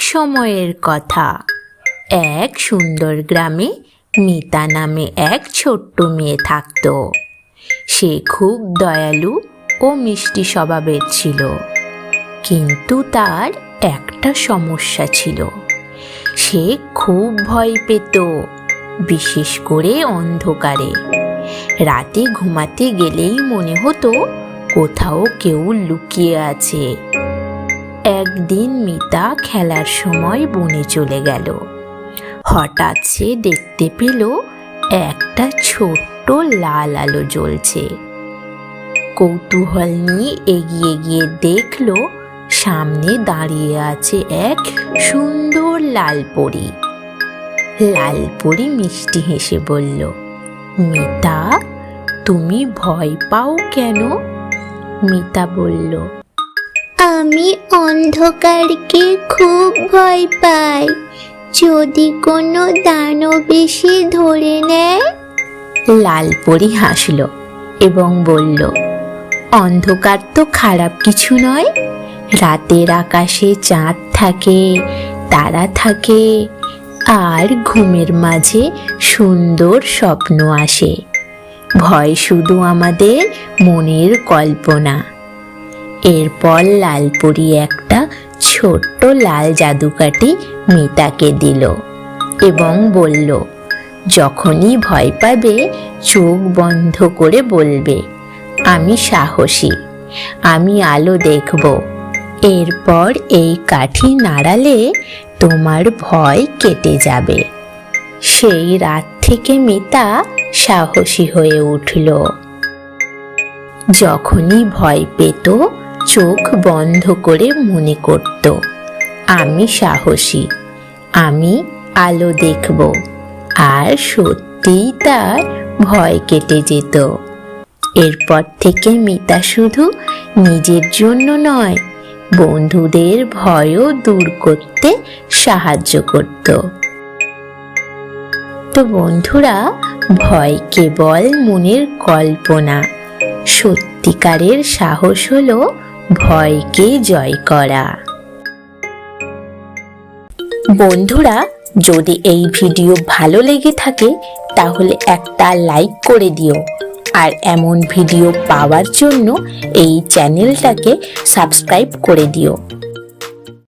সময়ের কথা। এক সুন্দর গ্রামে মিতা নামে এক ছোট্ট মেয়ে থাকত। সে খুব দয়ালু ও মিষ্টি স্বভাবের ছিল। কিন্তু তার একটা সমস্যা ছিল। সে খুব ভয় পেত, বিশেষ করে অন্ধকারে। রাতে ঘুমাতে গেলেই মনে হতো কোথাও কেউ লুকিয়ে আছে। একদিন মিতা খেলার সময় বনে চলে গেল। হঠাৎ সে দেখতে পেল একটা ছোট্ট লাল আলো জ্বলছে। কৌতূহল নিয়ে এগিয়ে গিয়ে দেখল সামনে দাঁড়িয়ে আছে এক সুন্দর লাল পরী। লাল পরী মিষ্টি হেসে বলল, মিতা, তুমি ভয় পাও কেন? মিতা বলল আমি অন্ধকারকে খুব ভয় পাই। যদি কোনো দানব এসে ধরে নেয়? লাল পরি হাসল এবং বলল, অন্ধকার তো খারাপ কিছু নয়। রাতের আকাশে চাঁদ থাকে, তারা থাকে, আর ঘুমের মাঝে সুন্দর স্বপ্ন আসে। ভয় শুধু আমাদের মনের কল্পনা। এরপর লালপুরি একটা ছোট্ট লাল জাদুকাঠি মিতাকে দিল এবং বলল, যখনই ভয় পাবে, চোখ বন্ধ করে বলবে, আমি সাহসী, আমি আলো দেখব এরপর এই কাঠি নাড়ালে তোমার ভয় কেটে যাবে সেই রাত থেকে মিতা সাহসী হয়ে উঠল। যখনই ভয় পেত চোখ বন্ধ করে মনে করত, আমি সাহসী, আমি আলো দেখব, আর সত্যিই তার ভয় কেটে যেত। এরপর থেকে মিতা শুধু নিজের জন্য নয়, বন্ধুদের ভয়ও দূর করতে সাহায্য করত। তো বন্ধুরা, ভয় কেবল মনের কল্পনা, সত্যিকারের সাহস হলো ভয়কে জয় করা। বন্ধুরা, যদি এই ভিডিও ভালো লেগে থাকে, তাহলে একটা লাইক করে দিও। আর এমন ভিডিও পাওয়ার জন্য এই চ্যানেলটাকে সাবস্ক্রাইব করে দিও।